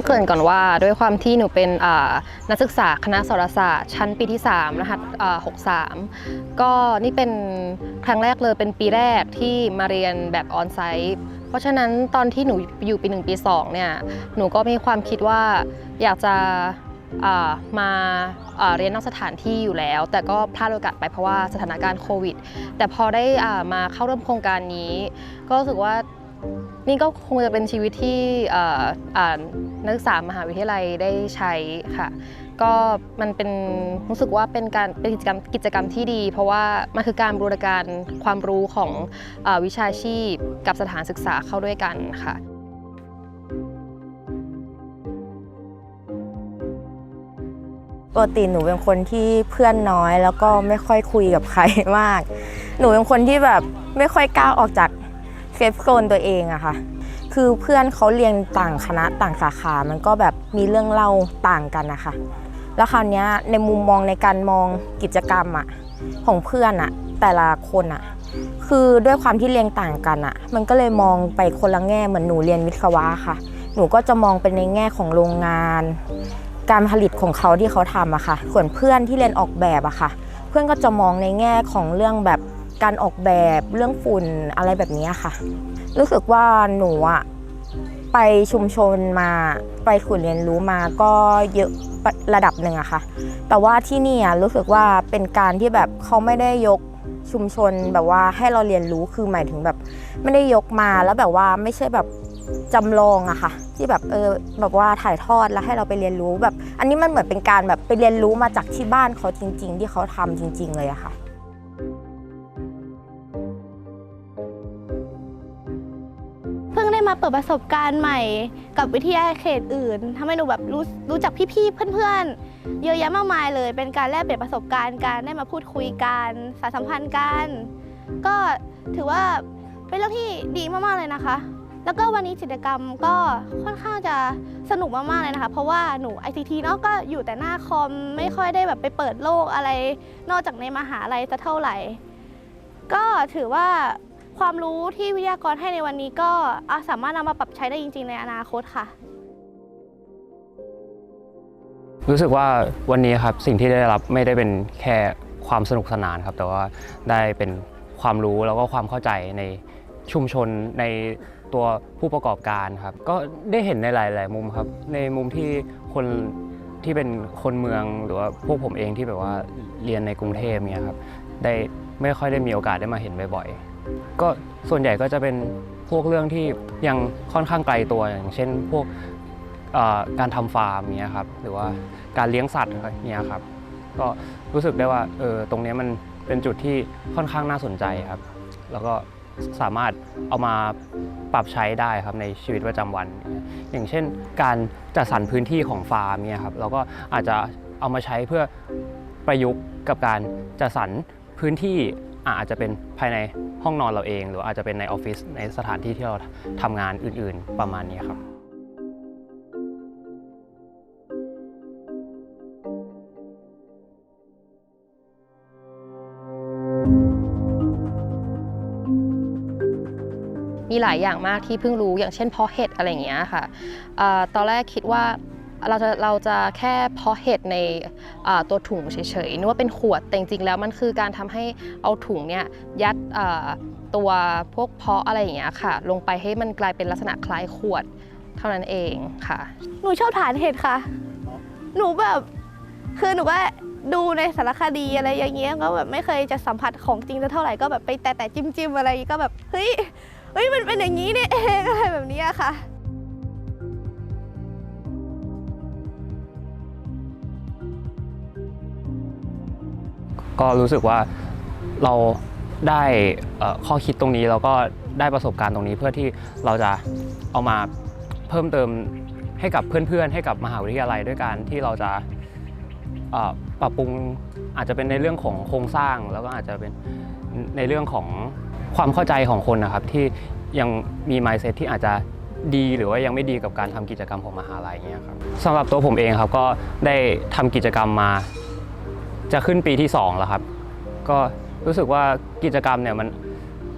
ต้องเกริ่นก่อนว่าด้วยความที่หนูเป็นนักศึกษาคณะสารศาสตร์ ชั้นปีที่ 3 รหัสอ่า63ก็นี่เป็นครั้งแรกเลยเป็นปีแรกที่มาเรียนแบบออนไซต์เพราะฉะนั้นตอนที่หนูอยู่ปี 1 ปี 2 เนี่ย หนูก็มีความคิดว่าอยากจะมาเรียนนอกสถานที่อยู่แล้ว แต่ก็พลาดโอกาสไปเพราะว่าสถานการณ์โควิด แต่พอได้มาเข้าร่วมโครงการนี้ ก็รู้สึกว่า นี่ก็คงจะเป็นชีวิตที่นักศึกษามหาวิทยาลัยได้ใช้ค่ะ ก็มันเป็นรู้สึกว่าเป็นการเป็นกิจกรรมกิจกรรมที่ดี เพราะว่ามันคือการบูรณาการความรู้ของอวิชาชีพกับสถานศึกษาเข้าด้วยกันค่ะปกติหนูเป็นคนที่เพื่อนน้อย แล้วก็ไม่ค่อยคุยกับใครมาก หนูเป็นคนที่แบบไม่ค่อยกล้าออกจาก ฟโซนตัวเองอะค่ะ คือเพื่อนเขาเรียนต่างคณะต่างสาขา มันก็แบบมีเรื่องเล่าต่างกันนะคะ แล้วคราวนี้ในมุมมองในการมองกิจกรรมอะของเพื่อนอะแต่ละคนอะคือด้วยความที่เรียนต่างกันอะมันก็เลยมองไปคนละแง่เหมือนหนูเรียนวิศวะค่ะ หนูก็จะมองเป็นในแง่ของโรงงาน การผลิตของเขาที่เขาทำอะค่ะ ส่วนเพื่อนที่เรียนออกแบบอะค่ะ เพื่อนก็จะมองในแง่ของเรื่องแบบ การออกแบบเรื่องฝุ่นอะไรแบบนี้ค่ะ รู้สึกว่าหนูอะไปชุมชนมาไปขุนเรียนรู้มาก็เยอะระดับหนึ่งอะค่ะ แต่ว่าที่นี่อะรู้สึกว่าเป็นการที่แบบเขาไม่ได้ยกชุมชนแบบว่าให้เราเรียนรู้คือหมายถึงแบบ ไม่ได้ยกมาแล้วแบบว่าไม่ใช่แบบจำลองอะค่ะ ที่แบบเออแบบว่าถ่ายทอดแล้วให้เราไปเรียนรู้แบบ อันนี้มันเหมือนเป็นการแบบไปเรียนรู้มาจากที่บ้านเขาจริง ๆ ที่เขาทำจริง ๆ เลยอะค่ะ เปิดประสบการณ์ใหม่กับวิทยาเขตอื่นทำให้หนูแบบรู้รู้จักพี่ๆเพื่อนๆ เยอะแยะมากมายเลย เป็นการแลกเปลี่ยนประสบการณ์การได้มาพูดคุยกันสานสัมพันธ์กัน ก็ถือว่าเป็นเรื่องที่ดีมากๆเลยนะคะ แล้วก็วันนี้กิจกรรมก็ค่อนข้างจะสนุกมากๆเลยนะคะ เพราะว่าหนู ICT เนาะก็อยู่แต่หน้าคอมไม่ค่อยได้แบบไปเปิดโลกอะไร นอกจากในมหาลัยจะเท่าไหร่ ก็ถือว่า ความรู้ที่วิทยากรให้ในวันนี้ก็สามารถนำมาปรับใช้ได้จริง ๆ ในอนาคตค่ะ รู้สึกว่าวันนี้ครับสิ่งที่ได้รับไม่ได้เป็นแค่ความสนุกสนานครับ แต่ว่าได้เป็นความรู้แล้วก็ความเข้าใจในชุมชนในตัวผู้ประกอบการครับ ก็ได้เห็นในหลาย ๆ มุมครับ ในมุมที่คนที่เป็นคนเมืองหรือว่าพวกผมเองที่แบบว่าเรียนในกรุงเทพเนี่ยครับได้ไม่ค่อยได้มีโอกาสได้มาเห็นบ่อยๆ ก็ส่วนใหญ่ก็จะเป็นพวกเรื่องที่ยังค่อนข้างไกลตัวอย่างเช่นพวกการทำฟาร์มเนี้ยครับหรือว่าการเลี้ยงสัตว์เนี้ยครับก็รู้สึกได้ว่าเออตรงนี้มันเป็นจุดที่ค่อนข้างน่าสนใจครับ แล้วก็สามารถเอามาปรับใช้ได้ครับในชีวิตประจำวัน อย่างเช่น การจัดสรรพื้นที่ของฟาร์มเนี่ยครับเราก็อาจจะเอามาใช้เพื่อประยุกต์กับการจัดสรรพื้นที่ อาจจะเป็นภายในห้องนอนเราเอง หรืออาจจะเป็นในออฟฟิศในสถานที่ที่เราทำงานอื่น ๆ ประมาณนี้ครับมีหลายอย่างมากที่เพิ่งรู้อย่างเช่นเพาะเห็ดอะไรอย่างเงี้ยค่ะอ่อตอนแรกคิดว่า เราจะเราจะแค่เพาะเห็ดในตัวถุงเฉยๆนึกว่าเป็นขวดแต่จริงๆแล้วมันคือการทำให้เอาถุงเนี่ยยัดตัวพวกเพาะอะไรอย่างเงี้ยค่ะ ลงไปให้มันกลายเป็นลักษณะคล้ายขวดเท่านั้นเองค่ะ หนูชอบทานเห็ดค่ะ หนูแบบคือหนูก็ดูในสารคดีอะไรอย่างเงี้ยก็แบบไม่เคยจะสัมผัสของจริงเท่าไหร่ก็แบบไปแต่แต่จิ้มจิ้มๆอะไรก็แบบเฮ้ยเฮ้ยมันเป็นอย่างนี้นี่เองอะไรแบบนี้ค่ะ ก็รู้สึกว่าเราได้ข้อคิดตรงนี้แล้วก็ได้ประสบการณ์ตรงนี้ เพื่อที่เราจะเอามาเพิ่มเติมให้กับเพื่อนๆ ให้กับมหาวิทยาลัยด้วยการที่เราจะปรับปรุงอาจจะเป็นในเรื่องของโครงสร้าง แล้วก็อาจจะเป็นในเรื่องของความเข้าใจของคนนะครับ ที่ยังมี mindset ที่อาจจะดีหรือว่ายังไม่ดีกับการทำกิจกรรมของมหาลัยเงี้ยครับสำหรับตัวผมเองครับก็ได้ทำกิจกรรมมา จะขึ้นปีที่2แล้วครับ ก็รู้สึกว่ากิจกรรมเนี่ยมัน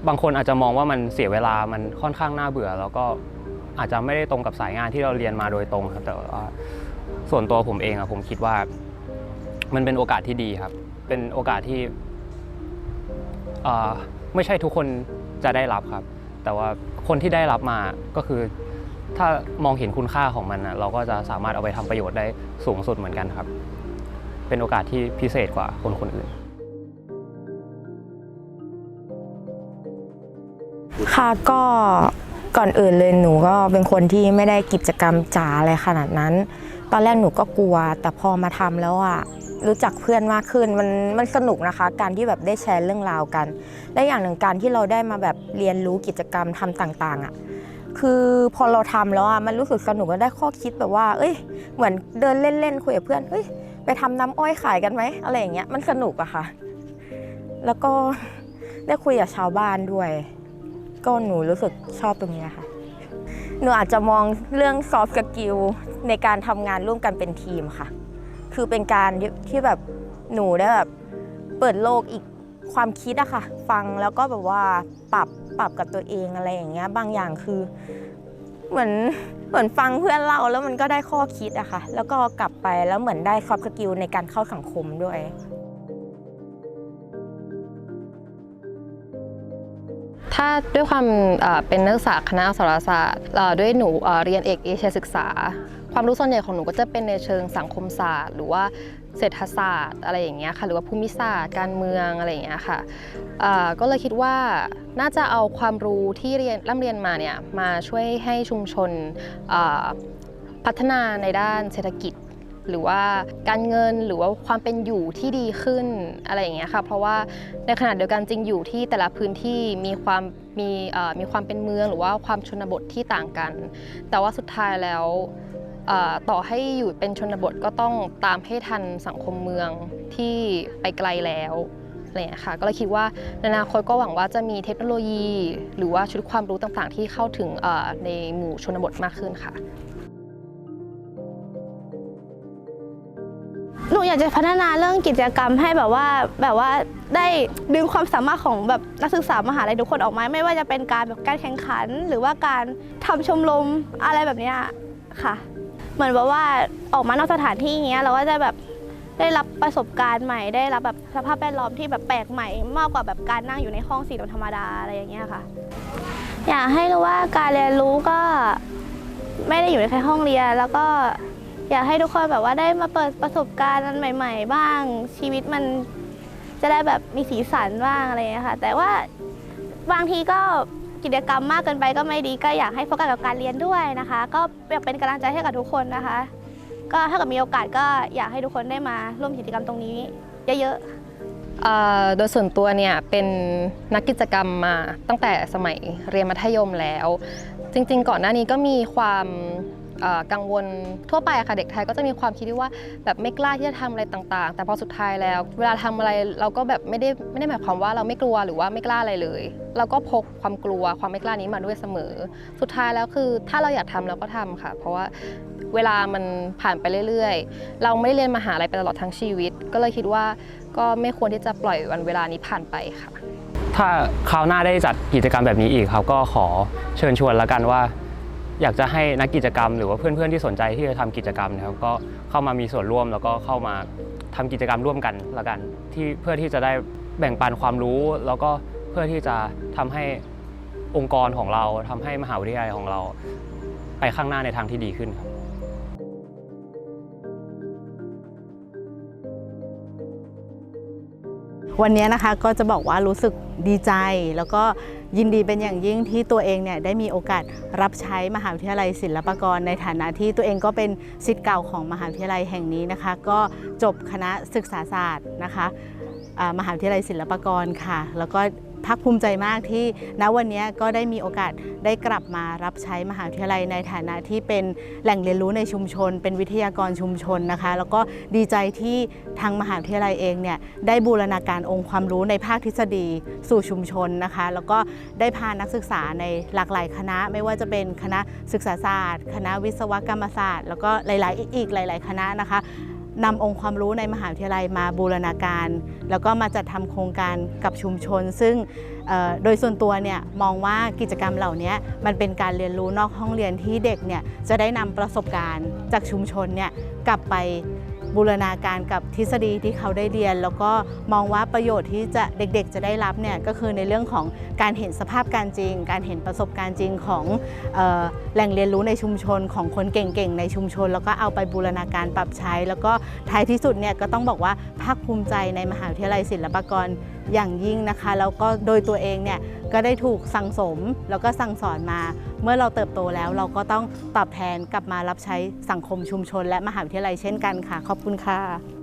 บางคนอาจจะมองว่ามันเสียเวลามันค่อนข้างน่าเบื่อ แล้วก็อาจจะไม่ได้ตรงกับสายงานที่เราเรียนมาโดยตรงครับ แต่ว่าส่วนตัวผมเองอะผมคิดว่า มันเป็นโอกาสที่ดีครับ เป็นโอกาสที่ไม่ใช่ทุกคนจะได้รับครับ แต่ว่าคนที่ได้รับมาก็คือถ้ามองเห็นคุณค่าของมันนะเราก็จะสามารถเอาไปทำประโยชน์ได้สูงสุดเหมือนกันครับ เป็นโอกาสที่พิเศษกว่าคนคนอื่น ค่ะก็ก่อนอื่นเลยหนูก็เป็นคนที่ไม่ได้กิจกรรมจ๋าอะไรขนาดนั้น ตอนแรกหนูก็กลัว แต่พอมาทำแล้วอะรู้จักเพื่อนมากขึ้นมันมันสนุกนะคะ การที่แบบได้แชร์เรื่องราวกัน และอย่างหนึ่งการที่เราได้มาแบบเรียนรู้กิจกรรมทำต่าง ๆ อะ คือพอเราทำแล้วอะมันรู้สึกสนุกและได้ข้อคิดแบบว่า เอ้ย เหมือนเดินเล่นๆคุยกับเพื่อนเฮ้ย ไปทำน้ำอ้อยขายกันไหมอะไรอย่างเงี้ยมันสนุกอะค่ะ แล้วก็ได้คุยกับชาวบ้านด้วย ก็หนูรู้สึกชอบตรงนี้ค่ะ หนูอาจจะมองเรื่องซอฟต์สกิลในการทำงานร่วมกันเป็นทีมค่ะ คือเป็นการทที่แบบหนูได้แบบเปิดโลกอีกความคิดอะค่ะ ฟังแล้วก็แบบว่าปรับปรับกับตัวเองอะไรอย่างเงี้ย บางอย่างคือเหมือน เหมือนฟังเพื่อนเล่าแล้วมันก็ได้ข้อคิดอะค่ะ แล้วก็กลับไปแล้วเหมือนได้ครอบสกิลในการเข้าสังคมด้วย ถ้าด้วยความเป็นนักศึกษาคณะอักษรศาสตร์ด้วยหนูเรียนเอกเอเชียศึกษา ความรู้ส่วนใหญ่ของหนูก็จะเป็นในเชิงสังคมศาสตร์ หรือว่าเศรษฐศาสตร์อะไรอย่างเงี้ยค่ะ หรือว่าภูมิศาสตร์การเมืองอะไรอย่างเงี้ยค่ะก็เลยคิดว่าน่าจะเอาความรู้ที่เรียนร่ำเรียนมาเนี่ยมาช่วยให้ชุมชนพัฒนาในด้านเศรษฐกิจ หรือว่าการเงินหรือว่าความเป็นอยู่ที่ดีขึ้นอะไรอย่างเงี้ยค่ะเพราะว่าในขณะเดียวกันจริงอยู่ที่แต่ละพื้นที่มีความมีมีความเป็นเมืองหรือว่าความชนบทที่ต่างกัน แต่ว่าสุดท้ายแล้ว ต่อให้อยู่เป็นชนบทก็ต้องตามให้ทันสังคมเมืองที่ไปไกลแล้วอะไรอย่างนี้ค่ะก็เลยคิดว่าในอนาคตก็หวังว่าจะมีเทคโนโลยี หรือว่าชุดความรู้ต่างๆ ที่เข้าถึงในหมู่ชนบทมากขึ้นค่ะหนูอยากจะพัฒนาเรื่องกิจกรรมให้แบบว่าแบบว่าได้ดึงความสามารถของแบบนักศึกษามหาลัยทุกคนออกมาไม่ว่าจะเป็นการแบบการแข่งขัน หรือว่าการทำชมรมอะไรแบบนี้ค่ะ เหมือนแบบว่าออกมานอกสถานที่อย่างเงี้ยเราก็จะแบบได้รับประสบการณ์ใหม่ ได้รับแบบสภาพแวดล้อมที่แบบแปลกใหม่ มากกว่าแบบการนั่งอยู่ในห้องสี่เหลี่ยมธรรมดาอะไรอย่างเงี้ยค่ะ อยากให้รู้ว่าการเรียนรู้ก็ไม่ได้อยู่ในแค่ห้องเรียน แล้วก็อยากให้ทุกคนแบบว่าได้มาเปิดประสบการณ์อันใหม่ ๆ บ้างชีวิตมันจะได้แบบมีสีสันบ้างอะไรอย่างเงี้ยค่ะ แต่ว่าบางทีก็ กิจกรรมมากเกินไปก็ไม่ดีก็อยากให้โฟกัสกับการเรียนด้วยนะคะ ก็อยากเป็นกำลังใจให้กับทุกคนนะคะ ก็ถ้าเกิดมีโอกาสก็อยากให้ทุกคนได้มาร่วมกิจกรรมตรงนี้เยอะๆโดยส่วนตัวเนี่ยเป็นนักกิจกรรมมาตั้งแต่สมัยเรียนมัธยมแล้ว จริง ๆ ก่อนหน้านี้ก็มีความ กังวลทั่วไปอะค่ะเด็กไทยก็จะมีความคิดที่ว่าแบบไม่กล้าที่จะทำอะไรต่างๆ แต่พอสุดท้ายแล้ว เวลาทำอะไรเราก็แบบไม่ได้ไม่ได้หมายความว่าเราไม่กลัวหรือว่าไม่กล้าอะไรเลย เราก็พกความกลัวความไม่กล้านี้มาด้วยเสมอ สุดท้ายแล้วคือถ้าเราอยากทำเราก็ทำค่ะ เพราะว่าเวลามันผ่านไปเรื่อยๆ เราไม่ได้เรียนมหาลัยไปตลอดทั้งชีวิต ก็เลยคิดว่าก็ไม่ควรที่จะปล่อยวันเวลานี้ผ่านไปค่ะ ถ้าคราวหน้าได้จัดกิจกรรมแบบนี้อีกครับก็ขอเชิญชวนแล้วกันว่า อยากจะให้นักกิจกรรม หรือว่าเพื่อนๆที่สนใจที่จะทำกิจกรรมเนะครับก็เข้ามามีส่วนร่วมแล้วก็เข้ามาทำกิจกรรมร่วมกันละกัน ที่เพื่อที่จะได้แบ่งปันความรู้ แล้วก็เพื่อที่จะทำให้องค์กรของเราทำให้มหาวิทยาลัยของเรา ไปข้างหน้าในทางที่ดีขึ้นครับ วันนี้นะคะก็จะบอกว่ารู้สึกดีใจ แล้วก็ยินดีเป็นอย่างยิ่งที่ตัวเองเนี่ยได้มีโอกาสรับใช้มหาวิทยาลัยศิลปากร ในฐานะที่ตัวเองก็เป็นสิทธิ์เก่าของมหาวิทยาลัยแห่งนี้นะคะ ก็จบคณะศึกษาศาสตร์นะคะมหาวิทยาลัยศิลปากรค่ะ แล้วก็ ภาคภูมิใจมากที่ณวันนี้ก็ได้มีโอกาสได้กลับมารับใช้มหาวิทยาลัยในฐานะที่เป็นแหล่งเรียนรู้ในชุมชน เป็นวิทยากรชุมชนนะคะ แล้วก็ดีใจที่ทางมหาวิทยาลัยเองเนี่ยได้บูรณาการองค์ความรู้ในภาคทฤษฎีสู่ชุมชนนะคะ แล้วก็ได้พานักศึกษาในหลากหลายคณะ ไม่ว่าจะเป็นคณะศึกษาศาสตร์ คณะวิศวกรรมศาสตร์ แล้วก็หลาย ๆ อีกหลาย ๆ คณะนะคะ นำองค์ความรู้ในมหาวิทยาลัยมาบูรณาการ แล้วก็มาจัดทำโครงการกับชุมชน ซึ่งโดยส่วนตัวเนี่ยมองว่ากิจกรรมเหล่านี้มันเป็นการเรียนรู้นอกห้องเรียนที่เด็กเนี่ยจะได้นำประสบการณ์จากชุมชนเนี่ยกลับไป บูรณาการกับทฤษฎีที่เขาได้เรียน แล้วก็มองว่าประโยชน์ที่จะเด็กๆ จะได้รับเนี่ยก็คือในเรื่องของการเห็นสภาพการจริง การเห็นประสบการณ์จริงของออแหล่งเรียนรู้ในชุมชนของคนเก่งๆ ในชุมชน แล้วก็เอาไปบูรณาการปรับใช้ แล้วก็ท้ายที่สุดเนี่ยก็ต้องบอกว่าภาคภูมิใจในมหาวิทยาลัยศิลปากรอย่างยิ่งนะคะแล้วก็โดยตัวเองเนี่ยก็ได้ถูกสั่งสมแล้วก็สั่งสอนมา เมื่อเราเติบโตแล้วเราก็ต้องตอบแทนกลับมารับใช้สังคมชุมชน และมหาวิทยาลัยเช่นกันค่ะ ขอบคุณค่ะ